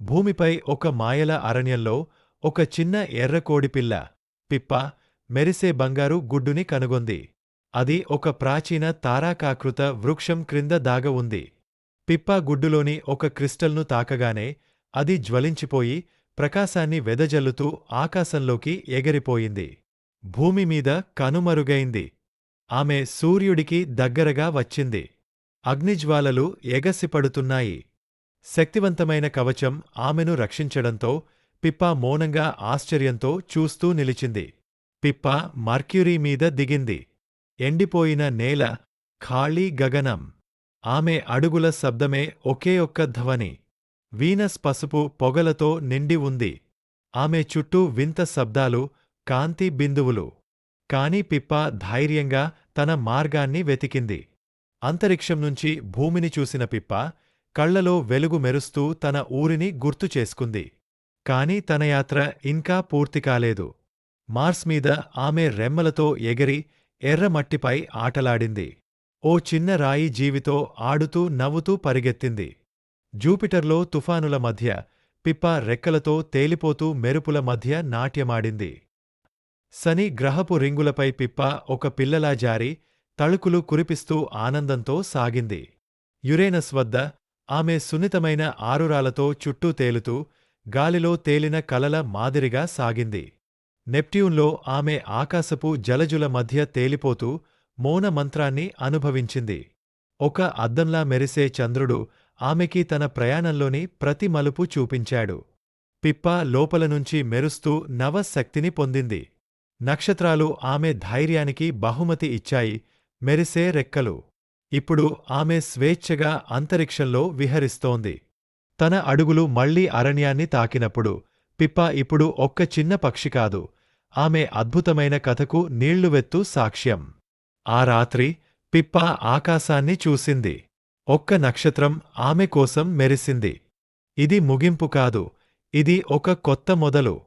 భూమిపై ఒక మాయల అరణ్యంలో ఒక చిన్న ఎర్రకోడిపిల్ల పిప్ప మెరిసే బంగారు గుడ్డుని కనుగొంది. అది ఒక ప్రాచీన తారాకాకృత వృక్షం క్రింద దాగ ఉంది. పిప్ప గుడ్డులోని ఒక క్రిస్టల్ను తాకగానే అది జ్వలించిపోయి ప్రకాశాన్ని వెదజల్లుతూ ఆకాశంలోకి ఎగిరిపోయింది. భూమి మీద కనుమరుగైంది. ఆమె సూర్యుడికి దగ్గరగా వచ్చింది. అగ్నిజ్వాలలు ఎగసిపడుతున్నాయి. శక్తివంతమైన కవచం ఆమెను రక్షించడంతో పిప్ప మౌనంగా ఆశ్చర్యంతో చూస్తూ నిలిచింది. పిప్ప మర్క్యూరీ మీద దిగింది. ఎండిపోయిన నేల ఖాళీ గగనం. ఆమె అడుగుల శబ్దమే ఒకే ఒక్క ధ్వని. వీనస్ పసుపు పొగలతో నిండి ఉంది. ఆమె చుట్టూ వింత శబ్దాలు కాంతి బిందువులు. కాని పిప్ప ధైర్యంగా తన మార్గాన్ని వెతికింది. అంతరిక్షం నుంచి భూమిని చూసిన పిప్ప కళ్ళలో వెలుగు మెరుస్తూ తన ఊరిని గుర్తు చేసుకుంది. కాని తన యాత్ర ఇంకా పూర్తి కాలేదు. మార్స్ మీద ఆమె రెమ్మలతో ఎగిరి ఎర్రమట్టిపై ఆటలాడింది. ఓ చిన్న రాయి జీవితో ఆడుతూ నవ్వుతూ పరిగెత్తింది. జూపిటర్లో తుఫానుల మధ్య పిప్ప రెక్కలతో తేలిపోతూ మెరుపుల మధ్య నాట్యమాడింది. శని గ్రహపు రింగులపై పిప్ప ఒక పిల్లలా జారి తళుకులు కురిపిస్తూ ఆనందంతో సాగింది. యురేనస్ వద్ద ఆమె సున్నితమైన ఆరురాలతో చుట్టూ తేలుతూ గాలిలో తేలిన కలల మాదిరిగా సాగింది. నెప్ట్యూన్లో ఆమె ఆకాశపు జలజుల మధ్య తేలిపోతూ మౌన మంత్రాన్ని అనుభవించింది. ఒక అద్దంలా మెరిసే చంద్రుడు ఆమెకి తన ప్రయాణంలోని ప్రతి మలుపు చూపించాడు. పిప్ప లోపల నుంచి మెరుస్తూ నవశక్తిని పొందింది. నక్షత్రాలు ఆమె ధైర్యానికి బహుమతి ఇచ్చాయి. మెరిసే రెక్కలు ఇప్పుడు ఆమె స్వేచ్ఛగా అంతరిక్షంలో విహరిస్తోంది. తన అడుగులు మళ్ళీ అరణ్యాన్ని తాకినప్పుడు పిప్ప ఇప్పుడు ఒక్క చిన్న పక్షి కాదు. ఆమె అద్భుతమైన కథకు నీళ్ళువెత్తు సాక్ష్యం. ఆ రాత్రి పిప్ప ఆకాశాన్ని చూసింది. ఒక్క నక్షత్రం ఆమె కోసం మెరిసింది. ఇది ముగింపు కాదు. ఇది ఒక కొత్త మొదలు.